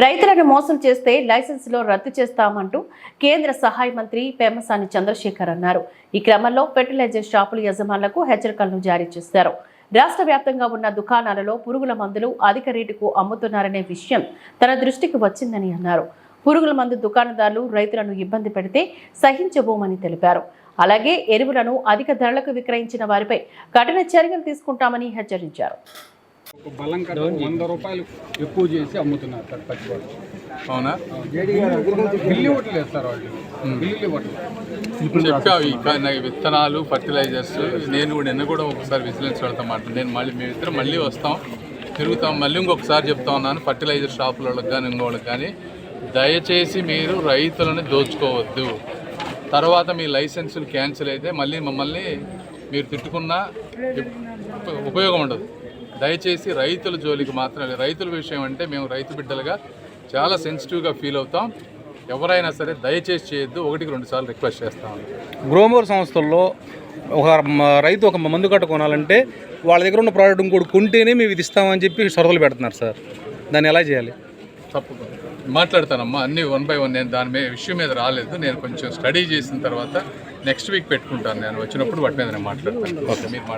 రైతులను మోసం చేస్తే లైసెన్సులో రద్దు చేస్తామంటూ కేంద్ర సహాయ మంత్రి పేమసాని చంద్రశేఖర్ అన్నారు. ఈ క్రమంలో ఫెర్టిలైజర్ షాపుల యజమానులకు హెచ్చరికలను జారీ చేశారు. రాష్ట్ర వ్యాప్తంగా ఉన్న దుకాణాలలో పురుగుల మందులు అధిక రేటుకు అమ్ముతున్నారనే విషయం తన దృష్టికి వచ్చిందని అన్నారు. పురుగుల మందు దుకాణదారులు రైతులను ఇబ్బంది పెడితే సహించబోమని తెలిపారు. అలాగే ఎరువులను అధిక ధరలకు విక్రయించిన వారిపై కఠిన చర్యలు తీసుకుంటామని హెచ్చరించారు. ఒక బలం వంద రూపాయలు ఎక్కువ చేసి అమ్ముతున్నారు సార్ పచ్చివాళ్ళు అవునా? బిల్లు ఇవ్వట్లేదు సార్ వాళ్ళు. బిల్లులు ఇవ్వట్లేదు. చెప్పావు ఈ విత్తనాలు ఫర్టిలైజర్స్ నేను కూడా నిన్న కూడా ఒకసారి విజిలెన్స్ వెళ్తాం మాట. నేను మళ్ళీ మేమిద్దరం మళ్ళీ వస్తాం తిరుగుతాం మళ్ళీ ఇంకొకసారి చెప్తా ఉన్నాను ఫర్టిలైజర్ షాపులకు కానీ ఇంకోళ్ళకి కానీ దయచేసి మీరు రైతులను దోచుకోవద్దు. తర్వాత మీ లైసెన్సులు క్యాన్సిల్ అయితే మళ్ళీ మమ్మల్ని మీరు తిట్టుకున్నా ఉప- ఉపయోగం ఉండదు. దయచేసి రైతుల జోలికి మాత్రం రైతుల విషయం అంటే మేము రైతు బిడ్డలుగా చాలా సెన్సిటివ్గా ఫీల్ అవుతాం. ఎవరైనా సరే దయచేసి చేయొద్దు. ఒకటికి రెండు సార్లు రిక్వెస్ట్ చేస్తాం గ్రోమోర్ సంస్థల్లో ఒక మ- రైతు ఒక మందు కట్ట కొనాలంటే వాళ్ళ దగ్గర ఉన్న ప్రోడక్ట్ ఇంకోటి కొంటేనే మేము ఇది ఇస్తామని చెప్పి షరతులు పెడుతున్నారు సార్. దాన్ని ఎలా చేయాలి? తప్పకుండా. మాట్లాడతానమ్మా. అన్ని వన్ బై వన్ నేను దాని మీద విషయం మీద రాలేదు. నేను కొంచెం స్టడీ చేసిన తర్వాత నెక్స్ట్ వీక్ పెట్టుకుంటాను నేను. వచ్చినప్పుడు వాటి మీద నేను మాట్లాడతాను. ఓకే. మీరు.